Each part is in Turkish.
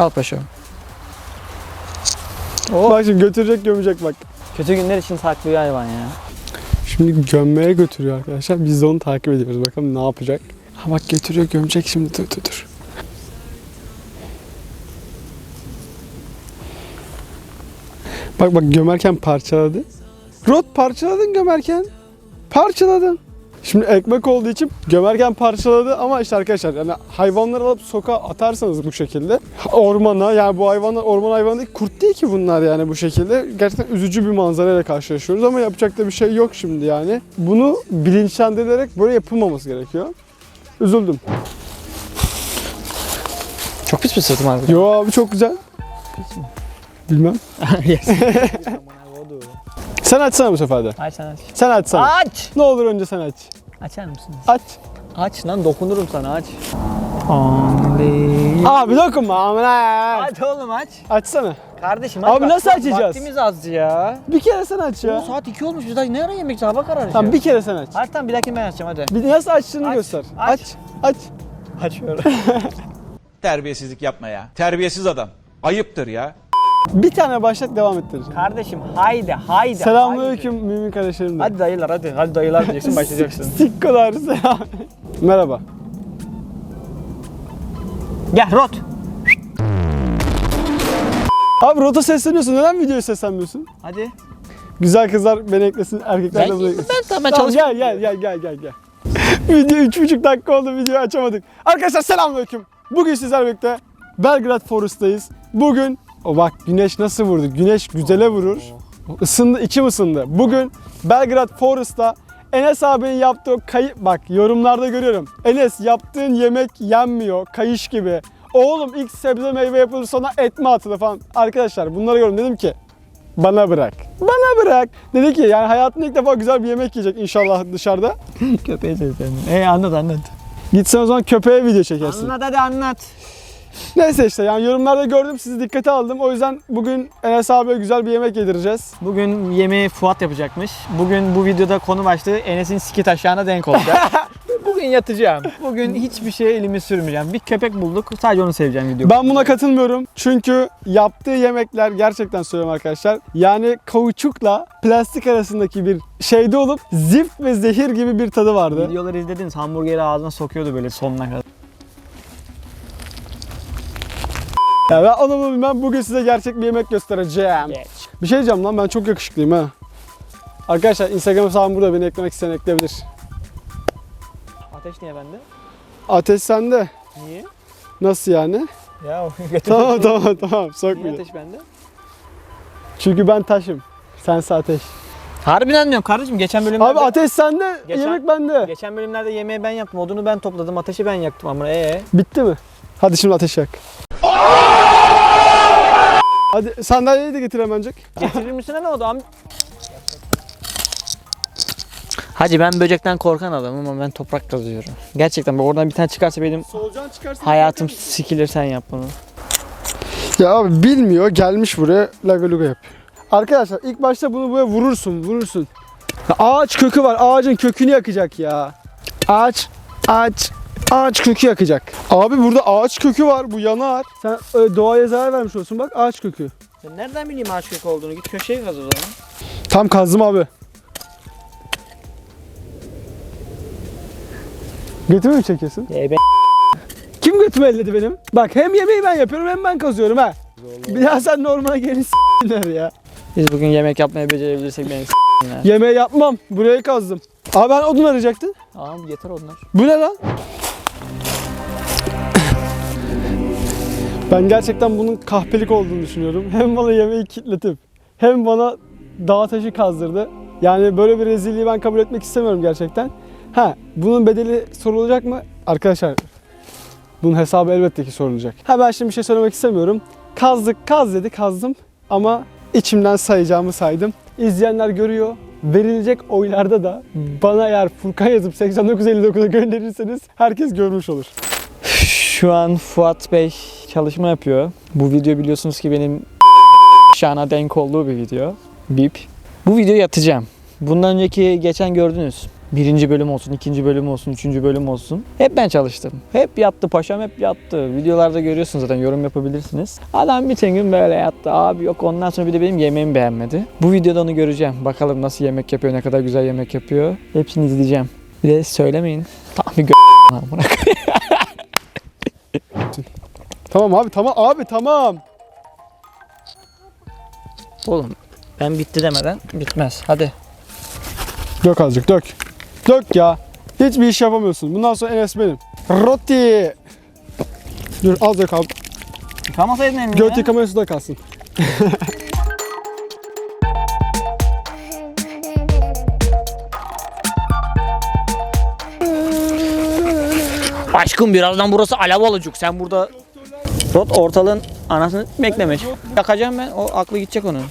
Al paşam. Oh. Bak şimdi götürecek gömecek bak. Kötü günler için saklıyor hayvan ya. Şimdi gömmeye götürüyor arkadaşlar. Biz de onu takip ediyoruz. Bakalım ne yapacak. Ha bak götürüyor gömecek şimdi. Dur dur dur. Bak bak gömerken parçaladı. Rot parçaladın gömerken. Parçaladın. Şimdi ekmek olduğu için gömerken parçaladı ama işte arkadaşlar yani hayvanları alıp sokağa atarsanız bu şekilde ormana yani bu hayvanlar orman hayvanı değil kurt değil ki bunlar yani bu şekilde gerçekten üzücü bir manzarayla karşılaşıyoruz ama yapacak da bir şey yok şimdi yani. Bunu bilinçlendirilerek böyle yapılmaması gerekiyor. Üzüldüm. Çok pis bir sırtım abi. Yo abi çok güzel. Bilmem. yes. Sen açsana bu sefer de. aç sen aç. Sen açsana. Aç! Ne olur önce sen aç. Açar mısınız? Aç. Aç lan dokunurum sana aç. Only. Abi dokunma amına. Aç oğlum aç. Açsana. Kardeşim Abi bak, nasıl açacağız? Vaktimiz az ya. Bir kere sen aç Ya. ya. saat 2 olmuş biz daha ne ara yemek hava kararacak. Tamam bir kere sen aç. Hadi tamam bir dahaki ben açacağım hadi. Bir nasıl açtığını Aç, göster. aç. Aç. Aç. Açıyorum. Terbiyesizlik yapma ya. Terbiyesiz adam. Ayıptır ya. Bir tane başlat devam ettireceğim. Kardeşim haydi haydi. Selamünaleyküm mümin kardeşlerim de. Hadi dayılar hadi. Hadi dayılar diyeceksin başlayacaksın. Sikkolar selam. Merhaba. Gel rot. Abi rota sesleniyorsun. Neden videoya seslenmiyorsun? Hadi. Güzel kızlar beni eklesin, erkekler Ben, de ben, eklesin. tamam ben Tamam, çalışıyorum. gel gel gel gel gel gel. Video üç buçuk dakika oldu videoyu açamadık. Arkadaşlar selamünaleyküm. Bugün sizlerle birlikte Belgrad Forest'tayız. Bugün o bak güneş nasıl vurdu? Güneş güzele vurur. Isındı, içim ısındı. Bugün Belgrad Forest'ta Enes abinin yaptığı kayı bak yorumlarda görüyorum. Enes yaptığın yemek yenmiyor. Kayış gibi. Oğlum ilk sebze meyve yapılır sonra et mi atılır falan. Arkadaşlar bunları gördüm dedim ki bana bırak. Bana bırak. Dedi ki yani hayatında ilk defa güzel bir yemek yiyecek inşallah dışarıda. Köpeğe seslendim. E anlat anlat. Gitsen o zaman köpeğe video çekersin. Anlat hadi anlat. Neyse işte yani yorumlarda gördüm sizi dikkate aldım. O yüzden bugün Enes abiye güzel bir yemek yedireceğiz. Bugün yemeği Fuat yapacakmış. Bugün bu videoda konu başlığı Enes'in siki taşağına denk olacak. Bugün yatacağım. Bugün hiçbir şeye elimi sürmeyeceğim. Bir köpek bulduk. Sadece onu seveceğim video. Ben buna katılmıyorum. Çünkü yaptığı yemekler gerçekten söylüyorum arkadaşlar. Yani kauçukla plastik arasındaki bir şeyde olup zift ve zehir gibi bir tadı vardı. Videoları izlediniz. Hamburgeri ağzına sokuyordu böyle sonuna kadar. Ya ben onu bilmem. Bugün size gerçek bir yemek göstereceğim. Geç. Bir şey diyeceğim lan ben çok yakışıklıyım ha. Arkadaşlar Instagram hesabım burada beni eklemek isteyen ekleyebilir. Ateş niye bende? Ateş sende. Niye? Nasıl yani? Ya götür. tamam tamam tamam Niye ateş bende? Çünkü ben taşım. Sense ateş. Harbiden diyorum kardeşim geçen bölümlerde... Abi ateş sende, Geçen- yemek bende. Geçen bölümlerde yemeği ben yaptım. Odunu ben topladım. Ateşi ben yaktım ama ee. Bitti mi? Hadi şimdi ateş yak. Hadi sandalyeyi de getir hemencik. Getirir misin ne oldu? Am- Hacı ben böcekten korkan adamım ama ben toprak kazıyorum. Gerçekten bak oradan bir tane çıkarsa benim Solucan çıkarsın. hayatım sikilir sen yap bunu. Ya abi bilmiyor gelmiş buraya laga luga yapıyor. Arkadaşlar ilk başta bunu buraya vurursun vurursun. Ya ağaç kökü var ağacın kökünü yakacak ya. Ağaç ağaç ağaç kökü yakacak. Abi burada ağaç kökü var bu yanar. Sen e, doğaya zarar vermiş olsun bak ağaç kökü. Sen nereden bileyim ağaç kökü olduğunu? Git köşeye kaz o zaman. Tam kazdım abi. Götümü mü çekiyorsun? E ben Kim götümü elledi benim? Bak hem yemeği ben yapıyorum hem ben kazıyorum ha. Bir daha sen normale gelin s**ler ya. Biz bugün yemek yapmayı becerebilirsek beni s**ler. Yemeği yapmam. Burayı kazdım. Abi ben odun arayacaktın. Tamam yeter onlar. Bu ne lan? Ben gerçekten bunun kahpelik olduğunu düşünüyorum. Hem bana yemeği kitletip hem bana dağ taşı kazdırdı. Yani böyle bir rezilliği ben kabul etmek istemiyorum gerçekten. Ha, bunun bedeli sorulacak mı? Arkadaşlar bunun hesabı elbette ki sorulacak. Ha ben şimdi bir şey söylemek istemiyorum. Kazdık, kaz dedi, kazdım ama içimden sayacağımı saydım. İzleyenler görüyor. Verilecek oylarda da bana eğer Furkan yazıp 8959'a gönderirseniz herkes görmüş olur. Şu an Fuat Bey çalışma yapıyor. Bu video biliyorsunuz ki benim şana denk olduğu bir video. Bip. Bu videoyu atacağım. Bundan önceki geçen gördünüz. Birinci bölüm olsun, ikinci bölüm olsun, üçüncü bölüm olsun. Hep ben çalıştım. Hep yattı paşam hep yattı. Videolarda görüyorsunuz zaten yorum yapabilirsiniz. Adam bütün gün böyle yattı. Abi yok ondan sonra bir de benim yemeğimi beğenmedi. Bu videoda onu göreceğim. Bakalım nasıl yemek yapıyor, ne kadar güzel yemek yapıyor. Hepsini izleyeceğim. Bir de söylemeyin. Tam bir gö-. Tamam abi tamam abi tamam. Oğlum ben bitti demeden bitmez. Hadi. Dök azıcık dök. Dök ya. Hiçbir iş yapamıyorsun. Bundan sonra Enes benim. Roti. Dur az dök abi. Yıkamasaydın elini Göt yıkamaya suda kalsın. Aşkım birazdan burası alev olacak. Sen burada Rot ortalığın anasını beklemiş. Yakacağım ben. O aklı gidecek onun.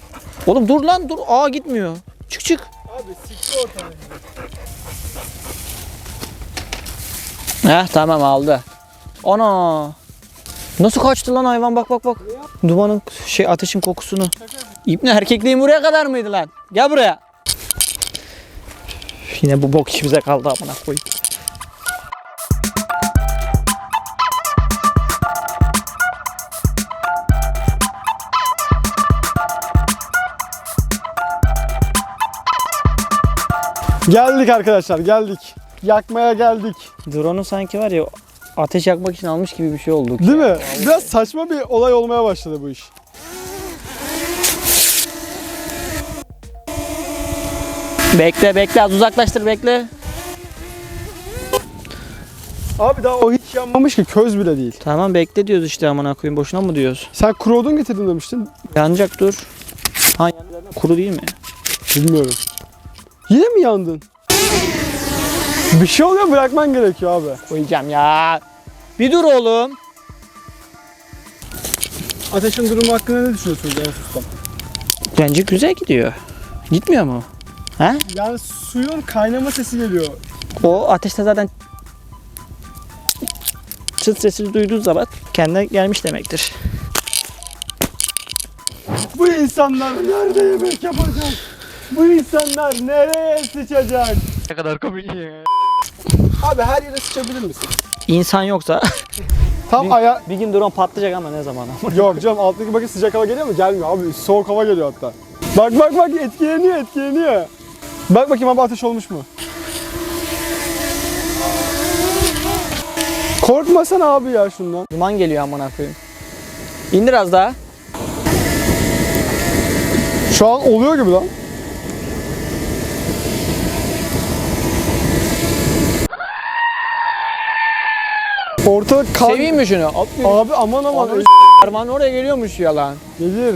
Oğlum dur lan dur. Aa gitmiyor. Çık çık. Abi sikti ortalığı. Heh tamam aldı. Ana. Nasıl kaçtı lan hayvan bak bak bak. Dumanın şey ateşin kokusunu. İbni erkekliğin buraya kadar mıydı lan? Gel buraya. Yine bu bok işimize kaldı amına koyayım. Geldik arkadaşlar geldik. Yakmaya geldik. Drone'u sanki var ya ateş yakmak için almış gibi bir şey olduk. Değil mi? Biraz saçma bir olay olmaya başladı bu iş. Bekle bekle az uzaklaştır bekle. Abi daha o hiç yanmamış ki köz bile değil. Tamam bekle diyoruz işte amına koyayım boşuna mı diyoruz? Sen kuru odun getirdin demiştin. Yanacak dur. Ha kuru değil mi? Bilmiyorum. Yine mi yandın? Bir şey oluyor bırakman gerekiyor abi. Koyacağım ya. Bir dur oğlum. Ateşin durumu hakkında ne düşünüyorsunuz Enes Ustam? Bence güzel gidiyor. Gitmiyor mu? He? Yani suyun kaynama sesi geliyor. O ateşte zaten çıt sesi duyduğu zaman kendine gelmiş demektir. Bu insanlar nerede yemek yapacak? Bu insanlar nereye sıçacak? Ne kadar komik Abi her yere sıçabilir misin? İnsan yoksa Tam aya... bir gün drone patlayacak ama ne zaman? Yok canım alttaki bakın sıcak hava geliyor mu? Gelmiyor abi. Soğuk hava geliyor hatta. Bak bak bak etkileniyor etkileniyor. Bak bakayım abi ateş olmuş mu? Korkmasana abi ya şundan. Duman geliyor amına koyayım. İndir az daha. Şu an oluyor gibi lan. Ortalık kan... Seveyim mi şunu? Hop, Abi aman aman. Onu Parmağın oraya geliyormuş ya lan. Gelir.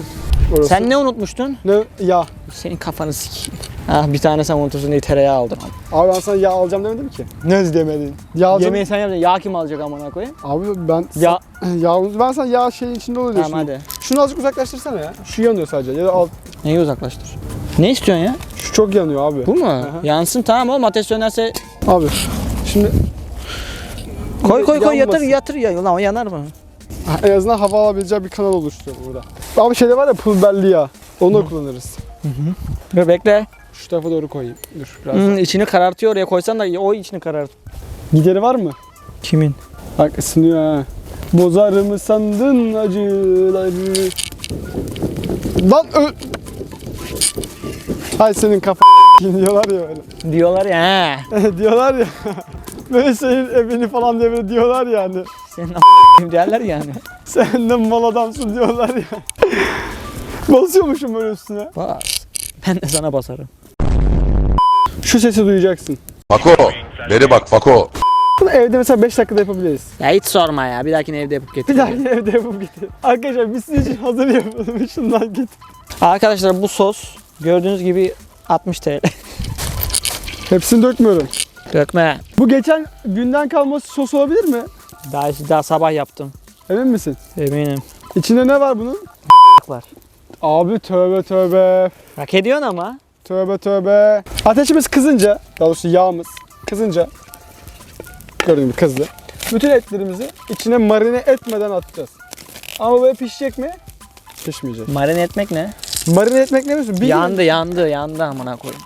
Orası. Sen ne unutmuştun? Ne? Ya. Senin kafanı sikeyim. Ah bir tane sen unutursun diye tereyağı aldım. Abi ben sana yağ alacağım demedim ki. Ne demedin? Yağ alacağım. Yemeği sen yapacaksın. Yağ kim alacak amına koyayım? Abi ben Ya yağ ben sana yağ şeyin içinde oluyor diye tamam hadi. Şunu azıcık uzaklaştırsana ya. Şu yanıyor sadece. Ya da alt. Neyi uzaklaştır? Ne istiyorsun ya? Şu çok yanıyor abi. Bu mu? Aha. Yansın tamam oğlum ateş sönerse Abi. Şimdi koy koy koy yatır Yanmasın. yatır ya. Lan o yanar mı? en azından hava alabileceği bir kanal oluşturuyor burada. Abi şeyde var ya pul belli yağ. Onu da kullanırız. Dur bekle. Şu tarafa doğru koyayım. Dur biraz. Hmm, içini karartıyor oraya koysan da o içini karart. Gideri var mı? Kimin? Bak ısınıyor ha. Bozar mı sandın acıları? Lan ö... Hay senin kafa diyorlar ya öyle. Diyorlar ya. he. diyorlar ya. Böyle senin evini falan diye böyle diyorlar yani. Senin a**ayım derler yani. Sen de mal adamsın diyorlar ya. Basıyormuşum böyle üstüne. Bas. Ben de sana basarım. Şu sesi duyacaksın. Fako, beri bak Fako. Bunu evde mesela 5 dakikada yapabiliriz. Ya hiç sorma ya. Bir dahakine evde yapıp getir. Bir dahaki evde yapıp getir. Arkadaşlar biz sizin için hazır yapalım. Şundan git. Arkadaşlar bu sos gördüğünüz gibi 60 TL. Hepsini dökmüyorum. Dökme. Bu geçen günden kalma sos olabilir mi? Daha, daha sabah yaptım. Emin misin? Eminim. İçinde ne var bunun? var. Abi tövbe tövbe. Hak ediyorsun ama. Tövbe tövbe. Ateşimiz kızınca, daha doğrusu yağımız kızınca gördüğün gibi kızdı. Bütün etlerimizi içine marine etmeden atacağız. Ama böyle pişecek mi? Pişmeyecek. Marine etmek ne? Marine etmek ne biliyorsun? Yandı yandı yandı amına koyayım.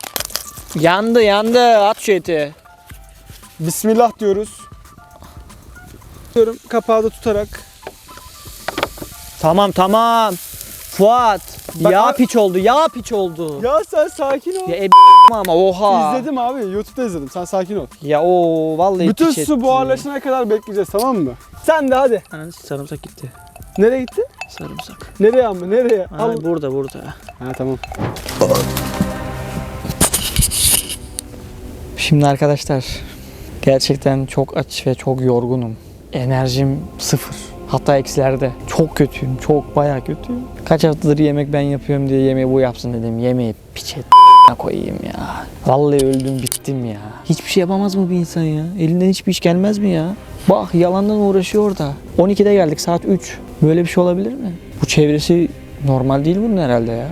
Yandı yandı at şu eti. Bismillah diyoruz. Diyorum kapağı da tutarak. Tamam tamam. Fuat. Bak- yağ piç oldu yağ piç oldu. Ya, Ya sen sakin ol. e ama oha. İzledim abi. YouTube'da izledim. Sen sakin ol. Ya o vallahi Bütün piç su buharlaşana kadar bekleyeceğiz tamam mı? Sen de hadi. Ananı sarımsak gitti. Nereye gitti? Sarımsak. Nereye ama nereye? Ay, Al. burada burada. Ha tamam. Şimdi arkadaşlar gerçekten çok aç ve çok yorgunum. Enerjim sıfır. Hatta eksilerde. Çok kötüyüm. Çok bayağı kötüyüm. Kaç haftadır yemek ben yapıyorum diye yemeği bu yapsın dedim. Yemeği piçe koyayım ya. Vallahi öldüm bittim ya. Hiçbir şey yapamaz mı bir insan ya? Elinden hiçbir iş gelmez mi ya? Bak yalandan uğraşıyor orada. 12'de geldik saat 3. Böyle bir şey olabilir mi? Bu çevresi normal değil bunun herhalde ya.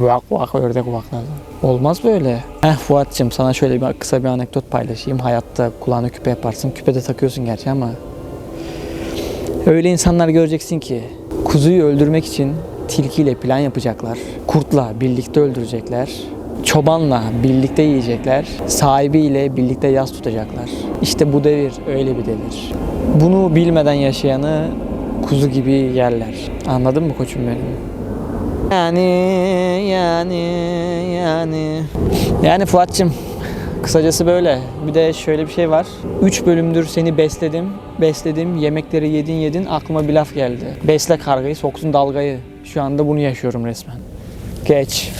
Bak bak ördek baklar. Olmaz böyle. Eh Fuat'cığım sana şöyle bir kısa bir anekdot paylaşayım. Hayatta kulağına küpe yaparsın. Küpe de takıyorsun gerçi ama. Öyle insanlar göreceksin ki kuzuyu öldürmek için tilkiyle plan yapacaklar. Kurtla birlikte öldürecekler. Çobanla birlikte yiyecekler. Sahibiyle birlikte yas tutacaklar. İşte bu devir öyle bir devir. Bunu bilmeden yaşayanı kuzu gibi yerler. Anladın mı koçum benim? Yani yani yani yani Fuat'cığım kısacası böyle. Bir de şöyle bir şey var. 3 bölümdür seni besledim, besledim, yemekleri yedin yedin aklıma bir laf geldi. Besle kargayı, soksun dalgayı. Şu anda bunu yaşıyorum resmen. Geç.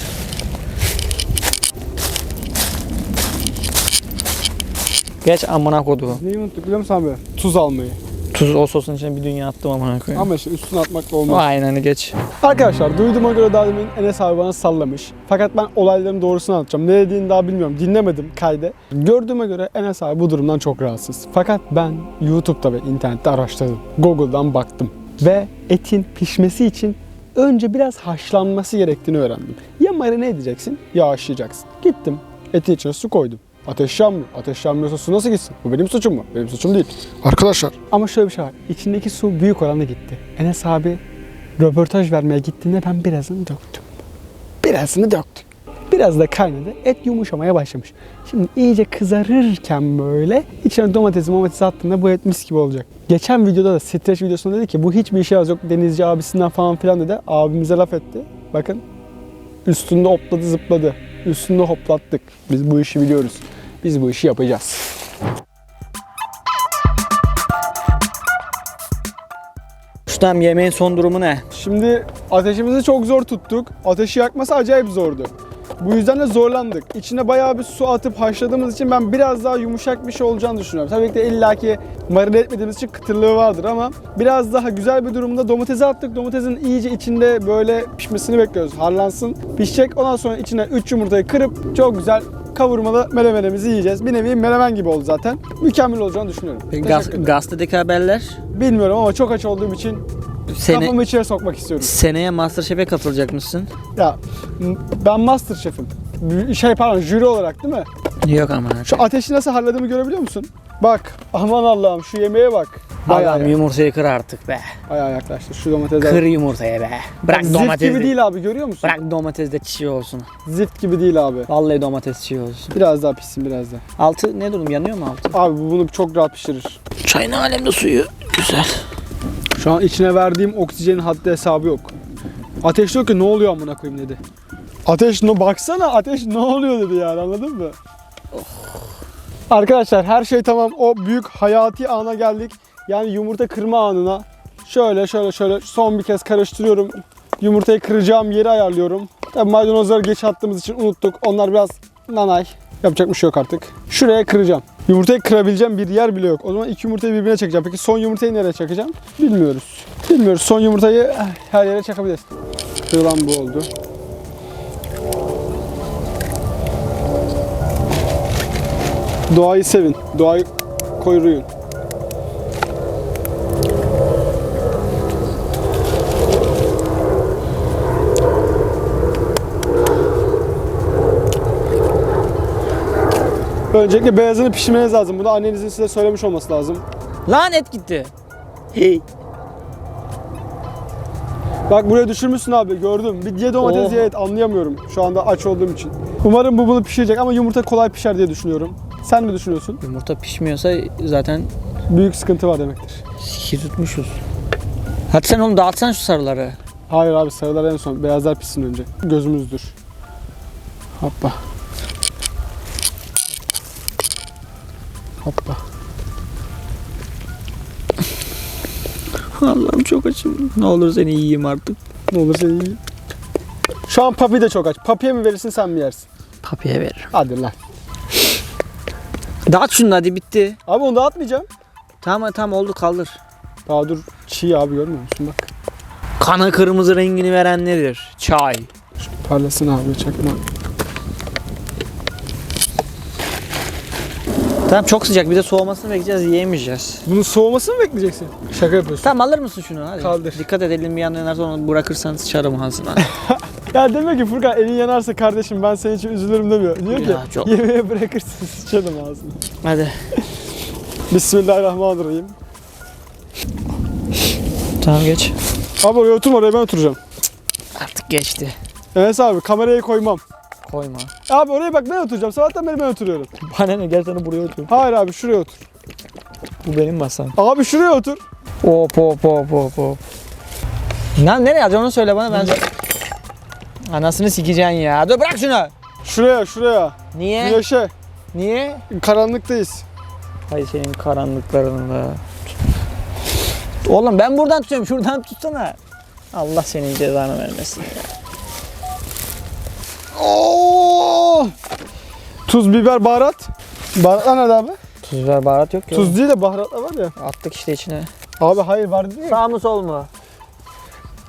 Geç amına kodu. Neyi unuttuk biliyor musun abi? Tuz almayı. Tuz o sosun içine bir dünya attım amına koyayım. Ama işte üstüne atmakla olmaz. Aynen geç. Arkadaşlar duyduğuma göre daha demin Enes abi bana sallamış. Fakat ben olayların doğrusunu anlatacağım. Ne dediğini daha bilmiyorum. Dinlemedim kaydı. Gördüğüme göre Enes abi bu durumdan çok rahatsız. Fakat ben YouTube'da ve internette araştırdım. Google'dan baktım. Ve etin pişmesi için önce biraz haşlanması gerektiğini öğrendim. Ya marine edeceksin ya haşlayacaksın. Gittim etin içine su koydum. Ateş yanmıyor. Ateş yanmıyorsa su nasıl gitsin? Bu benim suçum mu? Benim suçum değil. Arkadaşlar. Ama şöyle bir şey var. İçindeki su büyük oranda gitti. Enes abi röportaj vermeye gittiğinde ben birazını döktüm. Birazını döktüm. Biraz da kaynadı. Et yumuşamaya başlamış. Şimdi iyice kızarırken böyle içine domatesi domatesi attığında bu et mis gibi olacak. Geçen videoda da streç videosunda dedi ki bu hiçbir işe yaramaz yok denizci abisinden falan filan dedi. Abimize laf etti. Bakın üstünde hopladı zıpladı. Üstünde hoplattık. Biz bu işi biliyoruz. Biz bu işi yapacağız. Ustam yemeğin son durumu ne? Şimdi ateşimizi çok zor tuttuk. Ateşi yakması acayip zordu. Bu yüzden de zorlandık. İçine bayağı bir su atıp haşladığımız için ben biraz daha yumuşak bir şey olacağını düşünüyorum. Tabii ki de illaki marine etmediğimiz için kıtırlığı vardır ama biraz daha güzel bir durumda domatesi attık. Domatesin iyice içinde böyle pişmesini bekliyoruz. Harlansın. Pişecek. Ondan sonra içine 3 yumurtayı kırıp çok güzel kavurmalı menemenimizi yiyeceğiz. Bir nevi menemen gibi oldu zaten. Mükemmel olacağını düşünüyorum. Gaz, Teşekkür ederim. gazetedeki haberler Bilmiyorum ama çok aç olduğum için sene, kafamı içeri sokmak istiyorum. seneye Masterchef'e katılacak mısın? Ya ben Masterchef'im. Şey pardon jüri olarak değil mi? Yok ama. Şu ateşi nasıl halladığımı görebiliyor musun? Bak aman Allah'ım şu yemeğe bak. Bayağı, Adam yumurtayı kır artık be. bayağı yaklaştı. Şu domatesler. Kır yumurtayı be. Bırak Zift domates gibi de, değil abi görüyor musun? Bırak domates de çiğ olsun. Zift gibi değil abi. Vallahi domates çiğ olsun. Biraz daha pişsin biraz daha. Altı ne durum yanıyor mu altı? Abi bu bunu çok rahat pişirir. Çayın alemde suyu. Güzel. Şu an içine verdiğim oksijenin haddi hesabı yok. Ateş diyor ki ne oluyor amına koyayım dedi. Ateş no baksana ateş ne oluyor dedi yani anladın mı? Arkadaşlar her şey tamam o büyük hayati ana geldik. Yani yumurta kırma anına. Şöyle şöyle şöyle son bir kez karıştırıyorum. Yumurtayı kıracağım yeri ayarlıyorum. Tabii maydanozları geç attığımız için unuttuk. Onlar biraz nanay. Yapacak bir şey yok artık. Şuraya kıracağım. Yumurtayı kırabileceğim bir yer bile yok. O zaman iki yumurtayı birbirine çekeceğim. Peki son yumurtayı nereye çakacağım? Bilmiyoruz. Bilmiyoruz. Son yumurtayı her yere çakabiliriz. Kırılan bu oldu. Doğayı sevin. Doğayı koruyun. Öncelikle beyazını pişirmeniz lazım. Bunu annenizin size söylemiş olması lazım. Lanet gitti. Hey. Bak buraya düşürmüşsün abi gördüm. Bir diye domates Oh. diye et anlayamıyorum şu anda aç olduğum için. Umarım bu bunu pişirecek ama yumurta kolay pişer diye düşünüyorum. Sen mi düşünüyorsun? Yumurta pişmiyorsa zaten Büyük sıkıntı var demektir. siki tutmuşuz. Hadi sen oğlum dağıtsana şu sarıları. Hayır abi sarılar en son. Beyazlar pişsin önce. Gözümüzdür. Hoppa. Hoppa. Allah'ım çok açım. Ne olur seni yiyeyim artık. Ne olur seni yiyeyim. Şu an Papi de çok aç. Papi'ye mi verirsin sen mi yersin? Papiye veririm. Hadi lan. Dağıt şunu hadi bitti. Abi onu dağıtmayacağım. Tamam tamam oldu kaldır. Daha dur çiğ abi görmüyor musun bak. Kana kırmızı rengini veren nedir? Çay. Parlasın abi çakma. Tamam çok sıcak bir de soğumasını bekleyeceğiz yiyemeyeceğiz. Bunun soğumasını mı bekleyeceksin? Şaka yapıyorsun. Tamam alır mısın şunu hadi. Kaldır. Dikkat et elin bir yanına yanarsa onu bırakırsan sıçarım ağzına. Ya demiyor ki Furkan elin yanarsa kardeşim ben senin için üzülürüm demiyor. Diyor ki Ya çok- yemeğe bırakırsın sıçarım ağzını. hadi. Bismillahirrahmanirrahim. Tamam geç. Abi oraya oturma oraya ben oturacağım. Artık geçti. Enes abi kamerayı koymam. Koyma. Abi oraya bak ben oturacağım. Sabahtan beri ben oturuyorum. Bana ne gel sana buraya otur. Hayır abi şuraya otur. Bu benim masam. Abi şuraya otur. Hop hop hop hop hop. Lan nereye alacağım onu söyle bana ben Anasını sikeceksin ya. Dur bırak şunu. Şuraya şuraya. Niye? Güneşe. Niye? Karanlıktayız. Hay senin karanlıklarında. Oğlum ben buradan tutuyorum. Şuradan tutsana. Allah senin cezanı vermesin. Oo! Tuz, biber, baharat. Baharatlar nerede abi? Tuz ver baharat yok ki. Tuz değil de baharatlar var ya. Attık işte içine. Abi hayır var değil mi? Sağ mı sol mu?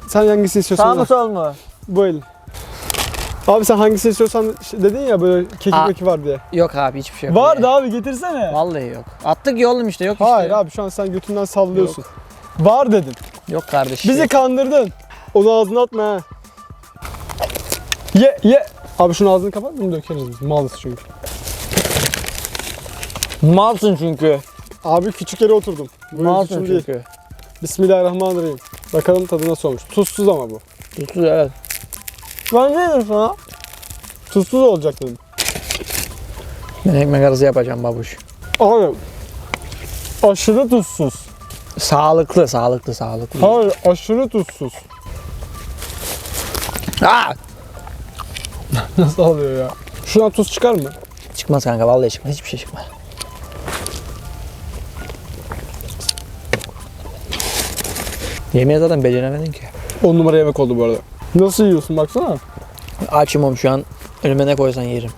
Sen hangisini istiyorsan Sağ mı sol mu? Bu elin. Abi sen hangisini istiyorsan şey dedin ya böyle kekik Aa. meki var diye. Yok abi hiçbir şey yok. Vardı abi getirsene. Vallahi yok. Attık ya oğlum işte yok işte. Hayır abi şu an sen götünden sallıyorsun. Var dedin. Yok kardeşim. Bizi kandırdın. Onu ağzına atma ha. Ye ye. Abi şunu ağzını kapat bunu dökeriz biz. Malız çünkü. malsın çünkü. Abi küçük yere oturdum. Bu Malsın suçum değil. çünkü. Bismillahirrahmanirrahim. Bakalım tadı nasıl olmuş. Tuzsuz ama bu. Tuzsuz evet. Ben ne dedim sana? Tuzsuz olacak dedim. Ben ekmek arası yapacağım babuş. Abi aşırı tuzsuz. Sağlıklı, sağlıklı, sağlıklı. Hayır aşırı tuzsuz. Aa! Nasıl oluyor ya? Şuna tuz çıkar mı? Çıkmaz kanka vallahi çıkmaz. Hiçbir şey çıkmaz. Yemeği zaten beceremedin ki. 10 numara yemek oldu bu arada. Nasıl yiyorsun baksana. Açım oğlum şu an önüme ne koysan yerim.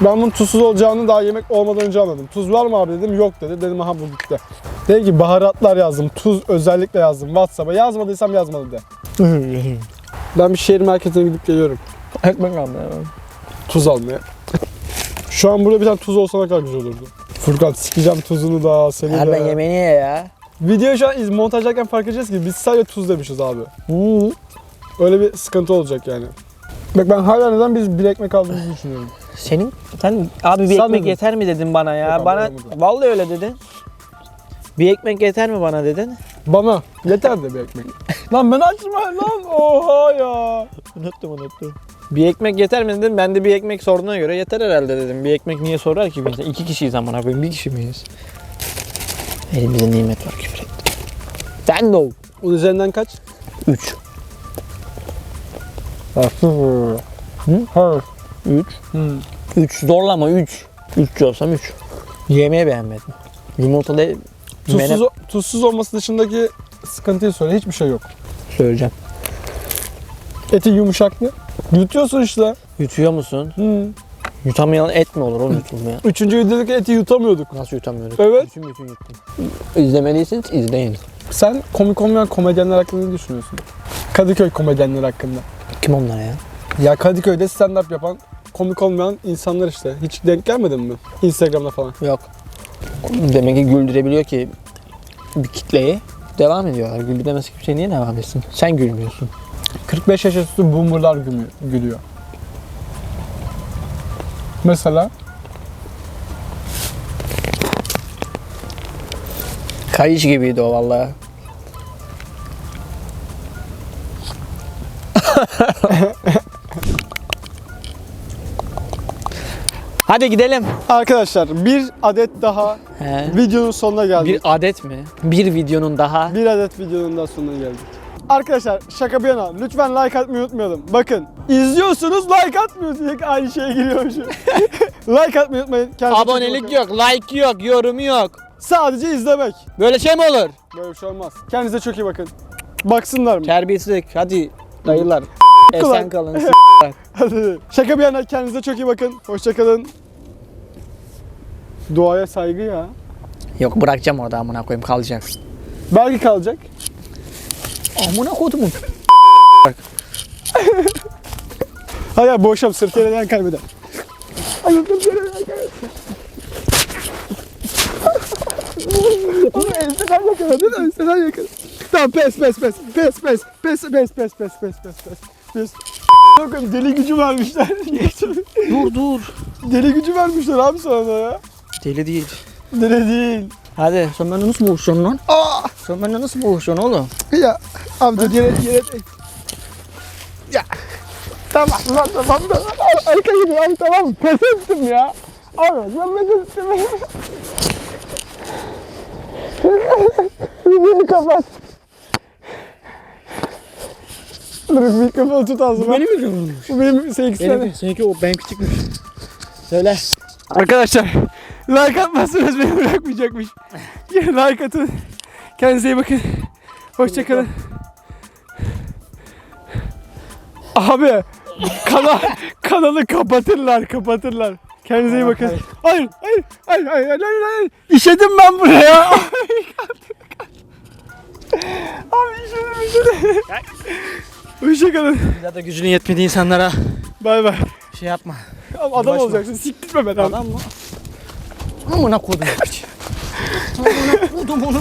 Ben bunun tuzsuz olacağını daha yemek olmadan önce anladım. Tuz var mı abi dedim. Yok dedi. Dedim aha bu gitti. Dedi ki baharatlar yazdım. Tuz özellikle yazdım. Whatsapp'a yazmadıysam yazmadım de. Ben bir şehir merkezine gidip geliyorum. Ekmek almaya. Tuz almaya. Şu an burada bir tane tuz olsa ne kadar güzel olurdu. Furkan sikeceğim tuzunu da seni Her de. ben yemeğini ye ya. Video şu an iz montajlarken fark edeceğiz ki biz sadece tuz demişiz abi. Öyle bir sıkıntı olacak yani. Bak ben hala neden biz bir ekmek aldığımızı düşünüyorum. Senin sen abi bir Sen ekmek dedin. yeter mi dedin bana ya? Yok bana olmadı. vallahi öyle dedin. Bir ekmek yeter mi bana dedin? Bana yeter de bir ekmek. lan ben açma lan oha ya. Unuttum unuttum. Bir ekmek yeter mi dedim. Ben de bir ekmek sorduğuna göre yeter herhalde dedim. Bir ekmek niye sorar ki insan? İki kişiyiz amına koyayım. Bir kişi miyiz? Elimizde nimet var küfür et. Sen de o. Onun üzerinden kaç? Üç. Hı? Üç. Hı. Üç zorlama üç. Üç olsam üç. Yemeği beğenmedim. Yumurtalı Tuzsuz, menem tuzsuz olması dışındaki sıkıntıyı söyle. Hiçbir şey yok. söyleyeceğim. Eti yumuşak mı? Yutuyorsun işte. Yutuyor musun? Hı. Yutamayan et mi olur oğlum yutulmayan? Üçüncü videodaki eti yutamıyorduk. Nasıl yutamıyoruz? Evet. Bütün bütün yuttum. İzlemediyseniz izleyin. Sen komik olmayan komedyenler hakkında ne düşünüyorsun? Kadıköy komedyenleri hakkında. Kim onlar ya? Ya Kadıköy'de stand-up yapan komik olmayan insanlar işte. Hiç denk gelmedin mi? Instagram'da falan. Yok. Demek ki güldürebiliyor ki bir kitleyi. Devam ediyorlar. Güldüremesi kimse niye devam etsin? Sen gülmüyorsun. 45 yaş üstü boomerlar gülüyor. gülüyor. Mesela Kayış gibiydi o vallahi. Hadi gidelim. Arkadaşlar bir adet daha He. videonun sonuna geldik. Bir adet mi? Bir videonun daha. Bir adet videonun daha sonuna geldik. Arkadaşlar şaka bir yana lütfen like atmayı unutmayalım. Bakın izliyorsunuz like atmıyorsunuz. Aynı şeye giriyormuşum. like atmayı unutmayın. Kendinize çok iyi Abonelik bakın. yok, like yok, yorum yok. Sadece izlemek. Böyle şey mi olur? Böyle bir şey olmaz. Kendinize çok iyi bakın. Baksınlar mı? Terbiyesizlik. Hadi dayılar. Esen kalın. Hadi. Şaka bir yana kendinize çok iyi bakın. Hoşçakalın. Doğaya saygı ya. Yok bırakacağım orada amına koyayım kalacak. Belki kalacak. Amına kodumun. Bak. Hayır hayır boşam sırf yerden kaybeder. Ayıldım yerden kaybeder. Enseden yakaladı değil mi? Enseden yakaladı. Tamam pes pes pes. Pes pes. Pes pes pes pes pes pes pes. Pes. Bakın deli gücü vermişler. dur dur. Deli gücü vermişler abi sana da ya. Deli değil. Deli değil. Hadi sen benimle nasıl boğuşuyorsun lan? Aa! Sen nasıl boğuşuyorsun oğlum? Ya abi dur yere yere. Ya. Tamam lan tamam da. Arka gidiyor abi tamam. Pes ettim ya. Abi ben pes ettim. Videoyu kapat. Dur mikrofonu tut ağzıma. Benim mikrofonum. Bu benim sekiz tane. Seninki o ben küçükmüş. Söyle. Arkadaşlar like atmazsanız beni bırakmayacakmış. like atın. Kendinize iyi bakın. Hoşçakalın. Abi kanal kanalı kapatırlar kapatırlar. Kendinize iyi bakın. Hayır hayır hayır hayır hayır hayır. İşedim ben buraya. Abi işedim işedim. Hoşçakalın. Ya da gücünün yetmediği insanlara Bay bay. şey yapma. Adam olacaksın. Siktirme ben abi. Adam mı? Ну, ми на куди. Ну, на куди,